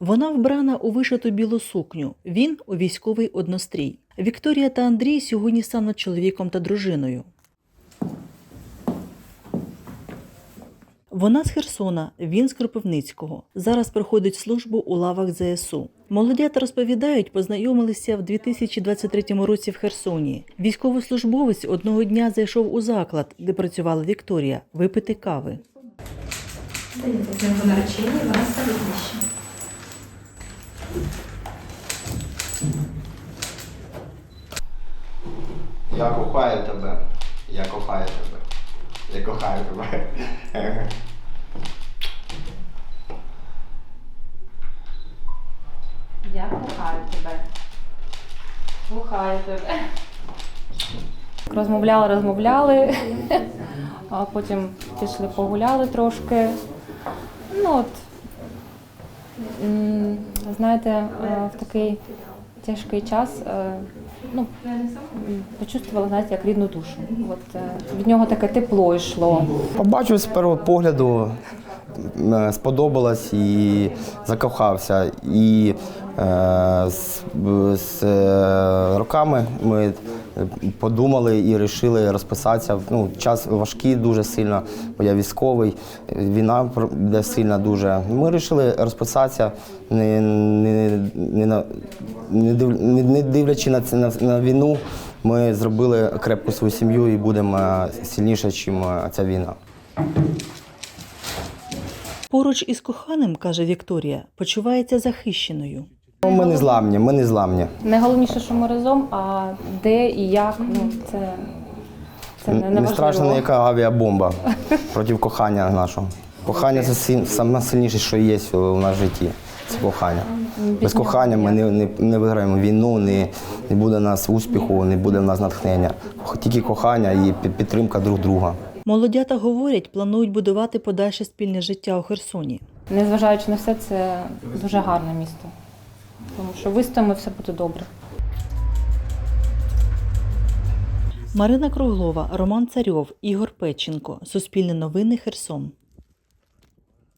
Вона вбрана у вишиту білу сукню, він у військовий однострій. Вікторія та Андрій сьогодні стануть чоловіком та дружиною. Вона з Херсона, він з Кропивницького. Зараз проходить службу у лавах ЗСУ. Молодята розповідають, познайомилися в 2023 році в Херсоні. Військовослужбовець одного дня зайшов у заклад, де працювала Вікторія, випити кави. Даєте з ним по нареченні, вона. Я кохаю тебе. Я кохаю тебе. Я кохаю тебе. Я кохаю тебе. Кохаю тебе. Розмовляли, розмовляли, а потім пішли погуляли трошки. Ну от, знаєте, е, в такий тяжкий час е, ну, почувствувала, знаєте, як рідну душу. От, е, від нього таке тепло йшло. Побачив з першого погляду, сподобалось і закохався. І з, з роками ми подумали і вирішили розписатися. Ну, час важкий дуже сильно, бо я військовий, війна йде сильна дуже. Ми вирішили розписатися, не, не, не, не, дивлячи на, на, на війну. Ми зробили крепку свою сім'ю і будемо е, сильніше, ніж ця війна. Поруч із коханим, каже Вікторія, почувається захищеною. Ну, Ми не зламні, ми не зламні. Найголовніше, що ми разом, а де і як, ну це, це не, Не страшна неважливо. ніяка авіабомба проти кохання нашого. Кохання це силь- саме сильніше, що є у нас в житті. Це кохання. Без кохання ми не, не, не виграємо війну, не, не буде в нас успіху, не буде в нас натхнення. Тільки кохання і під- підтримка друг друга. Молодята говорять, планують будувати подальше спільне життя у Херсоні. Незважаючи на все, це дуже гарне місто. Тому що вистоїмо, все буде добре. Марина Круглова, Роман Царьов, Ігор Печенко. Суспільне новини Херсон.